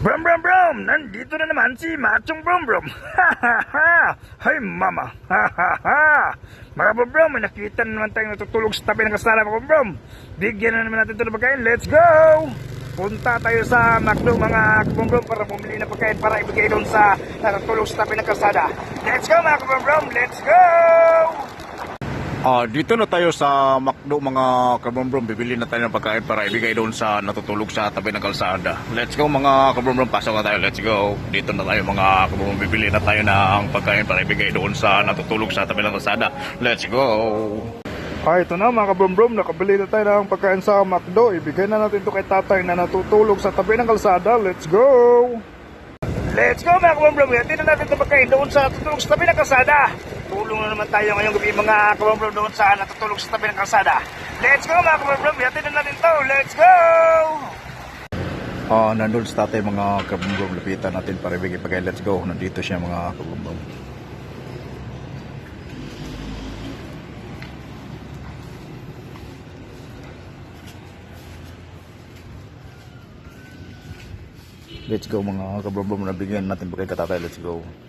Brum brum brum! Nandito na naman si Machong Brum Brum! Ha ha ha! Hay mama! Ha ha ha! Mga Brum nakita na naman tayong natutulog sa tabi ng kasala mga Brum! Bigyan na naman natin ito ng pagkain, let's go! Punta tayo sa McDo mga Brum para bumili ng pagkain para ibigay doon sa natutulog sa tabi ng kalsada. Let's go mga Brum! Let's go! Ah, dito na tayo sa McDo mga kabrombrom. Bibili na tayo ng pagkain para ibigay doon sa natutulog sa tabi ng kalsada. Let's go mga kabrombrom. Pasok na tayo. Let's go. Dito na tayo mga kabrombrom. Bibili na tayo ng pagkain para ibigay doon sa natutulog sa tabi ng kalsada. Let's go. Ah, ito na mga kabrombrom, nakabili na tayo ng pagkain sa McDo. Ibigay na natin ito kay tatay na natutulog sa tabi ng kalsada. Let's go! Let's go mga kabrombrom, hatid na natin ito pagkain doon sa natutulog sa tabi ng kalsada. Tulong na naman tayo ngayong gabi mga kabrombrom doon sa natutulog sa tabi ng kalsada. Let's go mga kabrombrom, hatid na natin ito. Let's go! Ah, nandun sa tatay mga kabrombrom. Lapitan natin para ibigay pagkain. Let's go. Nandito siya mga kabrombrom. Let's go mga kabrombrom. Nabigyan natin pagkain katatay. Let's go.